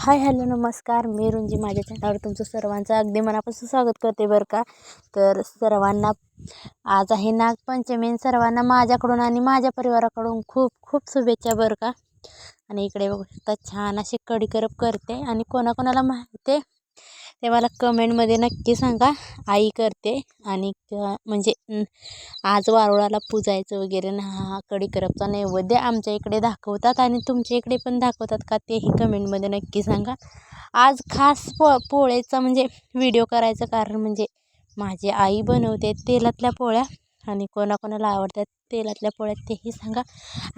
Hi hello नमस्कार. मी रुंजी. माझ्या चॅनलवर तुमचं सर्वांचं अगदी मनापासून स्वागत करते बरं का. तर सर्वांना आज आहे नागपंचमी आणि सर्वांना माझ्याकडून आणि माझ्या परिवाराकडून खूप खूप शुभेच्छा बरं का. आणि इकडे बघू शकता छान अशी कडी करप करते. आणि कोणाकोणाला माहिती आहे ते मला कमेंटमध्ये नक्की सांगा. आई करते आणि म्हणजे आज वारुळाला पूजायचं वगैरे ना हा कडीकरपचा नैवेद्य आमच्या इकडे दाखवतात आणि तुमच्या इकडे पण दाखवतात का तेही कमेंटमध्ये नक्की सांगा. आज खास पो पोळ्याचा म्हणजे व्हिडिओ करायचं कारण म्हणजे माझी आई बनवते तेलातल्या पोळ्या आणि कोणाकोणाला आवडतात तेलातल्या पोळ्या तेही सांगा.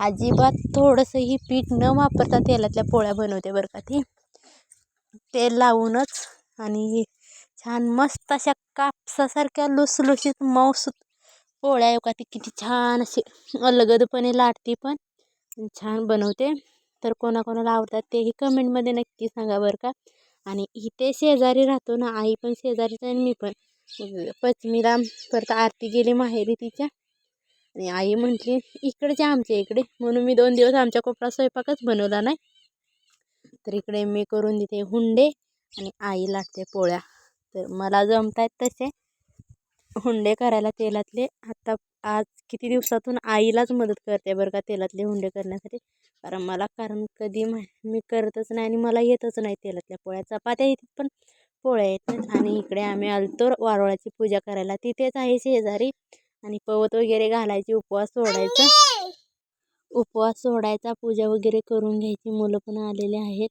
अजिबात थोडंसंही पीठ न वापरता तेलातल्या पोळ्या बनवते बरं का ती. तेल लावूनच आणि छान मस्त अशा कापसासारख्या लुसलुशीत मऊसूत पोळ्या येऊ का ती किती छान अशी अलगदपणे लाटते पण. छान बनवते. तर कोणाकोणाला आवडतात तेही कमेंटमध्ये नक्की सांगा बरं का. आणि इथे शेजारी राहतो ना आई पण शेजारीच आहे आणि मी पण. मग पचमीला परत आरती गेली माहेरी तिच्या. आणि आई म्हटली इकडच्या आमच्या इकडे. म्हणून मी दोन दिवस आमच्या कोपरा स्वयंपाकच बनवला नाही. तर इकडे मी करून देते हुंडे. आणि आई लागते पोळ्या. तर मला जमत आहेत तसे हुंडे करायला तेलातले. आत्ता आज किती दिवसातून आईलाच मदत करते बरं का तेलातले हुंडे करण्यासाठी. कारण मला कारण कधी मी करतच नाही आणि मला येतच नाही तेलातल्या पोळ्या. चपात्या येतात पण पोळ्या येतात आणि इकडे आम्ही आलतो वारोळाची पूजा करायला. तिथेच आहे शेजारी. आणि पवत वगैरे घालायची उपवास सोडायचा. उपवास सोडायचा पूजा वगैरे करून घ्यायची. मुलं पण आलेले आहेत.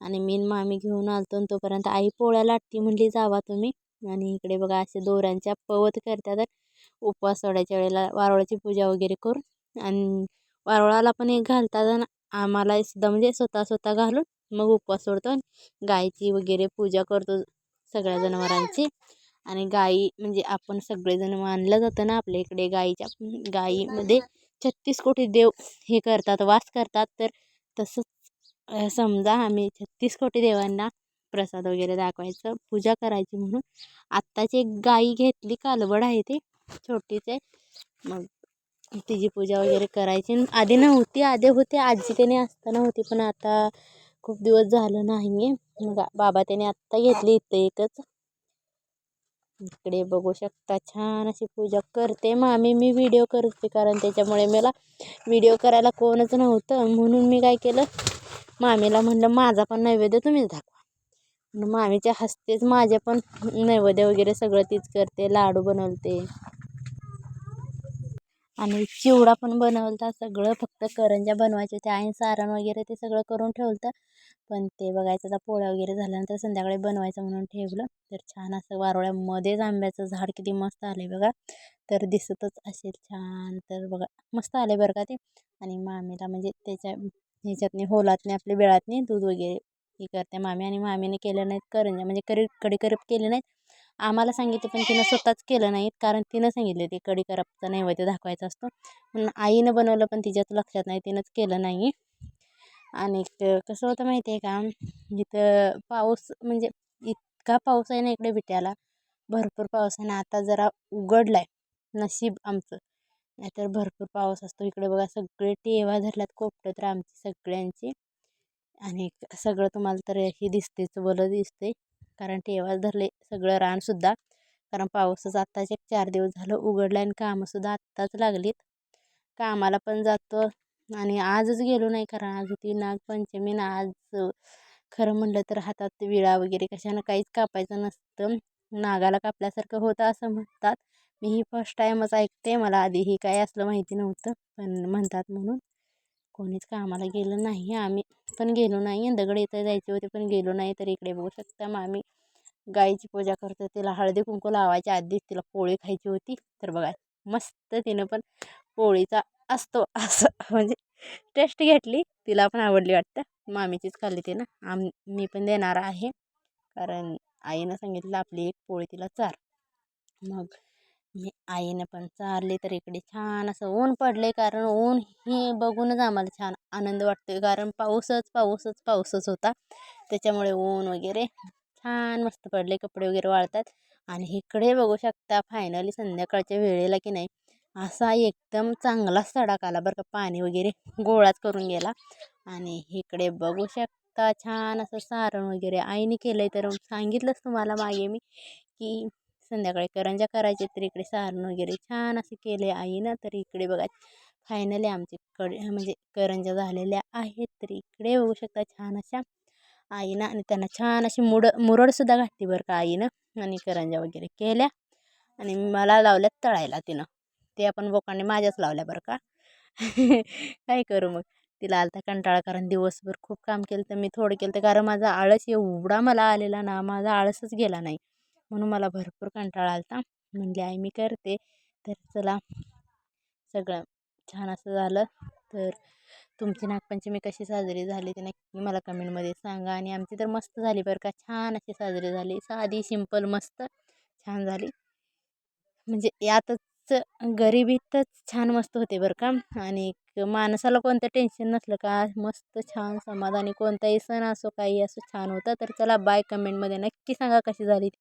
आणि मी मामी घेऊन आलतो आणि तोपर्यंत आई पोळ्या लाटती म्हणली जावा तुम्ही. आणि इकडे बघा असे दोऱ्यांच्या पवत करतात उपवास सोडायच्या वेळेला वारोळाची पूजा वगैरे करून आणि वारोळाला पण एक घालतात आणि आम्हाला सुद्धा म्हणजे स्वतः स्वतः घालून मग उपवास सोडतो आणि गायची वगैरे पूजा करतो सगळ्या जनावरांची. आणि गाई म्हणजे आपण सगळेजण मानलं जातं ना आपल्या इकडे गाईच्या गाईमध्ये छत्तीस कोटी देव हे करतात वास करतात. तर तसंच समजा आम्ही छत्तीस कोटी देवांना प्रसाद वगैरे दाखवायचं पूजा करायची म्हणून. आत्ताची एक गाई घेतली कालवड आहे ती छोटीच. आहे मग तिची पूजा वगैरे करायची. आधी नव्हती आधी होती आजी त्याने असताना होती पण आता खूप दिवस झालं नाही आहे मग बाबा त्याने आत्ता घेतली इथं एकच. इकडे बघू शकता छान अशी पूजा करते. मामी मी व्हिडिओ करते कारण त्याच्यामुळे मला व्हिडिओ करायला कोणच नव्हतं. म्हणून मी काय केलं मामीला म्हणलं माझा पण नैवेद्य तुम्हीच दाखवा. मामीच्या हस्तेच माझे पण नैवेद्य वगैरे सगळं तीच करते लाडू बनवते. आणि चिवडा पण बनवलता सगळं फक्त करंज्या बनवायचे होत्या आणि सारण वगैरे ते सगळं करून ठेवलं पण ते बघायचं आता पोळ्या वगैरे झाल्यानंतर संध्याकाळी बनवायचं म्हणून ठेवलं. तर छान असं वारोळ्यामध्येच आंब्याचं झाड किती मस्त आले बघा. तर दिसतच असेल छान. तर बघा मस्त आले बरं का ते. आणि मामीला म्हणजे त्याच्या ह्याच्यातनी होलातनी आपल्या बेळातनी दूध वगैरे हे करते. मामी आणि मामीने केलं नाहीत करंज्या म्हणजे करी कडी करप केले नाहीत. आम्हाला सांगितलं पण तिनं स्वतःच केलं नाहीत कारण तिनं सांगितले ते कडी करपचा नैवेद्य दाखवायचा असतो. म्हणून आईनं बनवलं पण तिच्याच लक्षात नाही तिनंच केलं नाही. आणि कसं होतं माहिती आहे का इथं पाऊस म्हणजे इतका पाऊस आहे ना इकडे बिट्याला भरपूर पाऊस आहे ना आता जरा उघडला आहे नशीब आमचं. नाहीतर भरपूर पाऊस असतो. इकडे बघा सगळे टेवा धरल्यात कोपटं तर आमची सगळ्यांची. आणि सगळं तुम्हाला तर हे दिसतेच बलं दिसते कारण टेवा धरले सगळं रानसुद्धा कारण पाऊसच आत्ताच एक चार दिवस झालं उघडलं आणि कामंसुद्धा आत्ताच लागलीत. कामाला पण जातो आणि आजच गेलो नाही कारण आज होती नागपंचमी ना आज खरं म्हणलं तर हातात विळा वगैरे कशानं काहीच कापायचं नसतं. नागाला कापल्यासारखं होतं असं म्हणतात. मी ही फर्स्ट टाईमच ऐकते. मला आधी ही काय असलं माहिती नव्हतं पण म्हणतात म्हणून. कोणीच कामाला गेलं नाही. आम्ही पण गेलो नाही. दगड इथं जायचे होते पण गेलो नाही. तर इकडे बघू शकता मामी. गाईची पूजा करतो. तिला हळदी कुंकू लावायच्या आधीच तिला पोळी खायची होती. तर बघा मस्त तिनं पण पोळीचा असतो. असं म्हणजे टेस्ट घेतली. तिला पण आवडली वाटतं. मामीचीच खाल्ली तिनं. आम मी पण देणार आहे. कारण आईनं सांगितलं आपली एक पोळी तिला चार. मग आईनं पण चालली तर इकडे छान असं ऊन पडले कारण ऊन हे बघूनच आम्हाला छान आनंद वाटतो कारण पाऊसच पाऊसच पाऊसच होता. त्याच्यामुळे ऊन वगैरे छान मस्त पडले कपडे वगैरे वाळतात. आणि इकडे बघू शकता फायनली संध्याकाळच्या वेळेला की नाही असा एकदम चांगला सडाक आला बरं का. पाणी वगैरे गोळाच करून गेला. आणि इकडे बघू शकता छान असं सारण वगैरे आईने केलं आहे तर सांगितलंच तुम्हाला मागे मी की संध्याकाळी करंजा करायचे तर इकडे सारण वगैरे छान असे केले आईनं तर इकडे बघा फायनली आमचे कड म्हणजे करंजा झालेल्या आहेत. तर इकडे बघू शकता छान अशा आईनं आणि त्यांना छान अशी मुड मुरडसुद्धा घातली बरं का आईनं आणि करंजा वगैरे केल्या आणि मला लावल्यात तळायला तिनं. ते आपण बोकांनी माझ्याच लावल्या बरं का. काय करू मग? तिला आलता कंटाळा कारण दिवसभर खूप काम केलं तर मी थोडं केलं तर कारण माझा आळस एवढा मला आलेला ना माझा आळसच गेला नाही. म्हणून मला भरपूर कंटाळा आला होता म्हणले आई मी करते. तर चला सगळं छान असं झालं. तर तुमची नागपंचमी कशी साजरी झाली ते नक्की मला कमेंटमध्ये सांगा. आणि आमची तर मस्त झाली बरं का. छान अशी साजरी झाली. साधी सिंपल मस्त छान झाली. म्हणजे यातच गरिबीतच छान मस्त होते बरं का. आणि माणसाला कोणतं टेन्शन नसलं का मस्त छान समाधानी कोणताही सण असो काही असो छान होतं. तर चला बाय कमेंटमध्ये नक्की सांगा कशी झाली